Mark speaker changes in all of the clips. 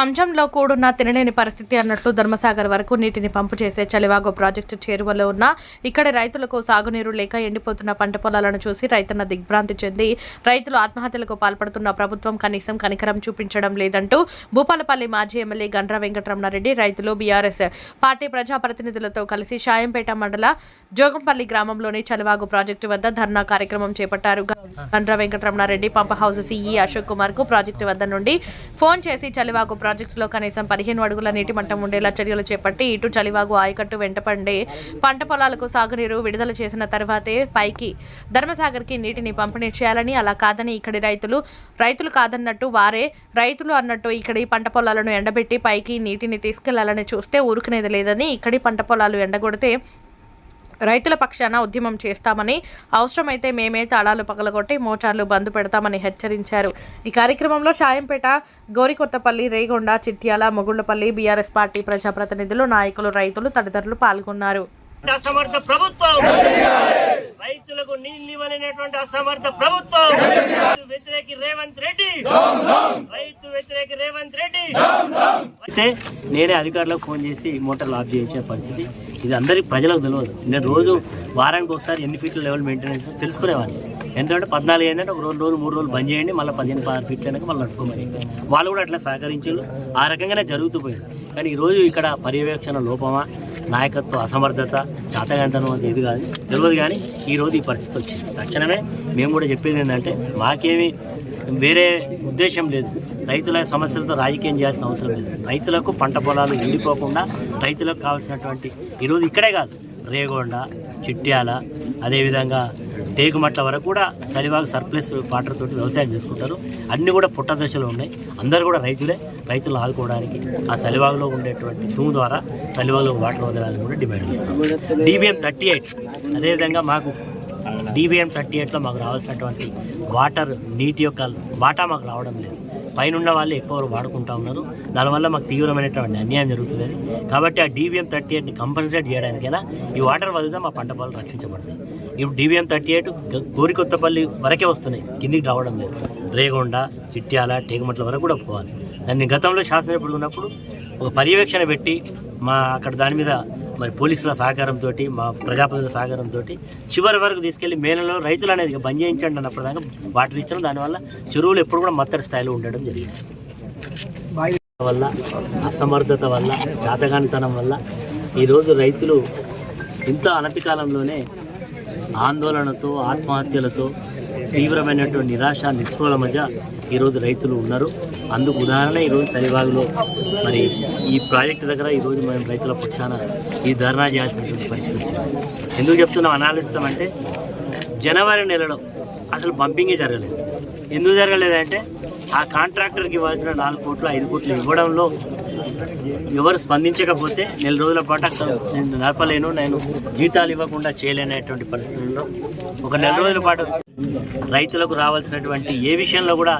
Speaker 1: ఖంజంలో కూడున్న తినలేని పరిస్థితి అన్నట్లు ధర్మసాగర్ వరకు నీటిని పంపు చేసే చలివాగు ప్రాజెక్టు చేరువలో ఉన్న ఇక్కడి రైతులకు సాగునీరు లేక ఎండిపోతున్న పంట పొలాలను చూసి రైతన్న దిగ్భ్రాంతి చెంది రైతులు ఆత్మహత్యలకు పాల్పడుతున్న ప్రభుత్వం కనీసం కనికరం చూపించడం లేదంటూ భూపాలపల్లి మాజీ ఎమ్మెల్యే గండ్ర వెంకటరమణారెడ్డి రైతులు బీఆర్ఎస్ పార్టీ ప్రజాప్రతినిధులతో కలిసి షాయంపేట మండల జోగంపల్లి గ్రామంలోని చలివాగు ప్రాజెక్టు వద్ద ధర్నా కార్యక్రమం చేపట్టారు. Gandra Venkataramana Reddy pump house CE Ashok కుమార్కు project వద్ద నుండి ఫోన్ చేసి చలివాగు ప్రాజెక్టులో కనీసం పదిహేను అడుగుల నీటి మట్టం ఉండేలా చర్యలు చేపట్టి ఇటు చలివాగు ఆయకట్టు వెంటపండి. పంట పొలాలకు సాగునీరు విడుదల చేసిన తర్వాతే పైకి ధర్మసాగర్కి నీటిని పంపిణీ చేయాలని అలా కాదని ఇక్కడి రైతులు రైతులు కాదన్నట్టు వారే రైతులు అన్నట్టు ఇక్కడి పంట పొలాలను ఎండబెట్టి పైకి నీటిని తీసుకెళ్ళాలని చూస్తే ఊరుకునేది లేదని ఇక్కడి పంట పొలాలు ఎండగొడితే రైతుల పక్షాన ఉద్యమం చేస్తామని అవసరమైతే మేమే తాళాలు పగలగొట్టి మోటార్లు బంద్ పెడతామని హెచ్చరించారు. ఈ కార్యక్రమంలో షాయంపేట గోరికొత్తపల్లి రేగొండ చిట్యాల మొగుళ్ళపల్లి బీఆర్ఎస్ పార్టీ ప్రజాప్రతినిధులు నాయకులు రైతులు తదితరులు పాల్గొన్నారు.
Speaker 2: అసమర్థ ప్రభుత్వం! రైతులకు నీళ్ళు ఇవ్వలేనటువంటి అసమర్థ ప్రభుత్వం! వ్యతిరేకి రేవంత్ రెడ్డి. రైతు వ్యతిరేకి రేవంత్ రెడ్డి. అయితే నేనే అధికారులకు ఫోన్ చేసి మోటార్లు ఆఫ్ చేయించే పరిస్థితి. ఇది అందరికి ప్రజలకు తెలియదు. నేను రోజు వారానికి ఒకసారి ఎన్ని ఫీట్ల లెవెల్ మెయింటెనెన్స్ తెలుసుకునేవాడిని. ఎందుకంటే పద్నాలుగు ఏంటంటే ఒక రెండు రోజులు మూడు రోజులు బంద్ చేయండి మళ్ళీ పదిహేను పదహారు ఫీట్లు అయినాక మళ్ళీ నడుపుకోమని. వాళ్ళు కూడా అట్లా సహకరించారు. ఆ రకంగానే జరుగుతూ పోయింది. కానీ ఈరోజు ఇక్కడ పర్యవేక్షణ లోపమా? నాయకత్వ అసమర్థత చాతగాంతనం అంత ఇది కాదు. తెలియదు కానీ ఈరోజు ఈ పరిస్థితి వచ్చింది. తక్షణమే మేము కూడా చెప్పేది ఏంటంటే మాకేమి వేరే ఉద్దేశం లేదు. రైతుల సమస్యలతో రాజకీయం చేయాల్సిన అవసరం లేదు. రైతులకు పంట పొలాలు ఎండిపోకుండా రైతులకు కావాల్సినటువంటి ఈరోజు ఇక్కడే కాదు రేగొండ చిట్యాల అదేవిధంగా టేకుమట్ల వరకు కూడా చలివాగు సర్ప్లస్ వాటర్ తోటి వ్యవసాయం చేసుకుంటారు. అన్నీ కూడా పుట్ట దశలో ఉన్నాయి. అందరు కూడా రైతులే. రైతులు ఆదుకోవడానికి ఆ చలివాగులో ఉండేటువంటి తూము ద్వారా చలివాగులో వాటర్ వదలాలని కూడా డిమాండ్ చేస్తాం. డీబీఎం థర్టీ ఎయిట్ అదేవిధంగా మాకు డీబీఎం థర్టీ ఎయిట్లో మాకు రావాల్సినటువంటి వాటర్ నీటి యొక్క వాటా మాకు రావడం లేదు. పైన ఉన్న వాళ్ళు ఎక్కువ వాడుకుంటా ఉన్నారు. దానివల్ల మాకు తీవ్రమైనటువంటి అన్యాయం జరుగుతుంది. కాబట్టి ఆ డీవీఎం థర్టీ ఎయిట్ని కంపల్సరీ చేయడానికైనా ఈ వాటర్ వదిలితే మా పంట పొలాలు రక్షించబడతాయి. ఇప్పుడు డీవీఎం థర్టీ ఎయిట్ గోరికొత్తపల్లి వరకే వస్తున్నాయి. కిందికి రావడం లేదు. రేగొండ చిట్యాల టేగమట్ల వరకు కూడా పోవాలి. దాన్ని గతంలో శాసనసభ్యుడు ఉన్నప్పుడు ఒక పర్యవేక్షణ పెట్టి మా అక్కడ దాని మీద మరి పోలీసుల సహకారంతో మా ప్రజాప్రతినిధుల సహకారంతో చివరి వరకు తీసుకెళ్ళి మేలలో రైతులు అనేది బంద్ చేయించండి అన్నప్పుడు దాకా వాటర్ ఇచ్చడం దానివల్ల చెరువులు ఎప్పుడు కూడా మత్తడి స్థాయిలో ఉండడం జరిగింది. వల్ల అసమర్థత వల్ల చాతగానితనం వల్ల ఈరోజు రైతులు ఇంత అనతి కాలంలోనే ఆందోళనతో ఆత్మహత్యలతో తీవ్రమైనటువంటి నిరాశ నిస్పృహల మధ్య ఈరోజు రైతులు ఉన్నారు. అందుకు ఉదాహరణ ఈరోజు సరివాగులో మరి ఈ ప్రాజెక్టు దగ్గర ఈరోజు మేము రైతుల పక్షాన ఈ ధర్నా చేయాల్సినటువంటి పరిస్థితి వచ్చింది. ఎందుకు చెప్తున్నాం? అనాలిస్తాం అంటే జనవరి నెలలో అసలు పంపింగే జరగలేదు. ఎందుకు జరగలేదంటే ఆ కాంట్రాక్టర్కి ఇవ్వాల్సిన నాలుగు కోట్లు ఐదు కోట్లు ఇవ్వడంలో ఎవరు స్పందించకపోతే నెల రోజుల పాటు అక్కడ నేను నడపలేను నేను జీతాలు ఇవ్వకుండా చేయలేనటువంటి పరిస్థితుల్లో ఒక నెల రోజుల పాటు రైతులకు రావాల్సినటువంటి ఏ విషయంలో కూడా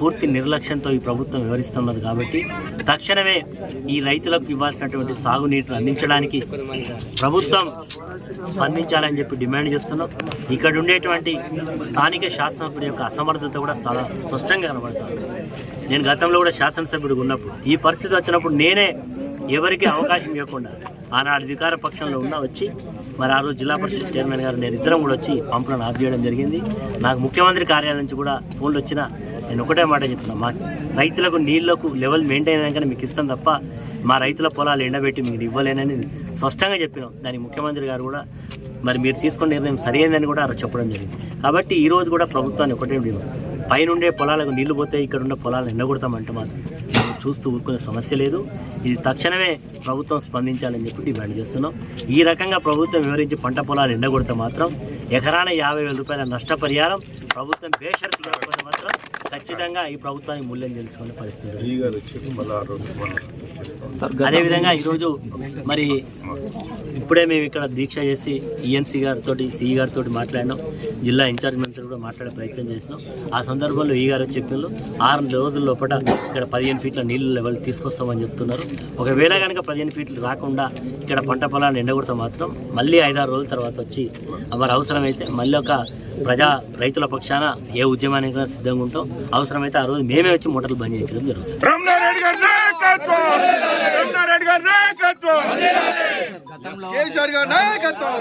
Speaker 2: పూర్తి నిర్లక్ష్యంతో ఈ ప్రభుత్వం వివరిస్తున్నది కాబట్టి తక్షణమే ఈ రైతులకు ఇవ్వాల్సినటువంటి సాగునీటిని అందించడానికి ప్రభుత్వం స్పందించాలని చెప్పి డిమాండ్ చేస్తున్నాం. ఇక్కడ ఉండేటువంటి స్థానిక శాసనసభ్యుడి యొక్క అసమర్థత కూడా చాలా స్పష్టంగా కనబడుతుంది. నేను గతంలో కూడా శాసనసభ్యుడిగా ఉన్నప్పుడు ఈ పరిస్థితి వచ్చినప్పుడు నేనే ఎవరికి అవకాశం ఇవ్వకుండా ఆనాడు అధికార పక్షంలో ఉన్న వచ్చి మరి ఆ రోజు జిల్లా పరిషత్ చైర్మన్ గారు నేను ఇద్దరం కూడా వచ్చి పంపులను ఆఫ్ చేయడం జరిగింది. నాకు ముఖ్యమంత్రి కార్యాలయం నుంచి కూడా ఫోన్లు వచ్చినా నేను ఒకటే మాట చెప్తున్నా మా రైతులకు నీళ్ళకు లెవెల్ మెయింటైన్ అయినాకనే మీకు ఇస్తాం తప్ప మా రైతుల పొలాలు ఎండబెట్టి మీరు ఇవ్వలేనని స్పష్టంగా చెప్పినాం. దానికి ముఖ్యమంత్రి గారు కూడా మరి మీరు తీసుకున్న నిర్ణయం సరైనదని కూడా చెప్పడం జరిగింది. కాబట్టి ఈ రోజు కూడా ప్రభుత్వాన్ని ఒకటే పైనుండే పొలాలకు నీళ్ళు పోతే ఇక్కడ ఉన్న పొలాలను ఎండగొడతామంటే మాత్రం మేము చూస్తూ ఊరుకునే సమస్య లేదు. ఇది తక్షణమే ప్రభుత్వం స్పందించాలని చెప్పి డిమాండ్ చేస్తున్నాం. ఈ రకంగా ప్రభుత్వం వివరించి పంట పొలాలు ఎండగొడితే మాత్రం ఎకరాన యాభై వేల రూపాయల నష్టపరిహారం ప్రభుత్వం బేషరతు మాత్రం ఖచ్చితంగా ఈ ప్రభుత్వానికి మూల్యం తెలుసుకునే పరిస్థితి అదేవిధంగా ఈరోజు మరి ఇప్పుడే మేము ఇక్కడ దీక్ష చేసి ఈఎన్సీ గారితో సిఈ గారితో మాట్లాడినాం. జిల్లా ఇన్ఛార్జ్ మంత్రి కూడా మాట్లాడే ప్రయత్నం చేసినాం. ఆ సందర్భంలో ఈ గారు చెప్పినారు ఆరు రోజుల లోపల ఇక్కడ పదిహేను ఫీట్ల నీళ్ళు లెవెల్ తీసుకొస్తామని చెప్తున్నారు. ఒకవేళ కనుక పదిహేను ఫీట్లు రాకుండా ఇక్కడ పంట పొలాన్ని ఎండగొడితే మాత్రం మళ్ళీ ఐదారు రోజుల తర్వాత వచ్చి మరి అవసరమైతే మళ్ళీ ఒక ప్రజా రైతుల పక్షాన ఏ ఉద్యమానికి సిద్ధంగా ఉంటాం. అవసరమైతే ఆ రోజు మేమే వచ్చి మూటలు బంద్ చేయించడం జరుగుతుంది.
Speaker 3: రెడ్డి గారి నాయకత్వం! రమణారెడ్డి గారి నాయకత్వం! కేసీఆర్ గారి నాయకత్వం!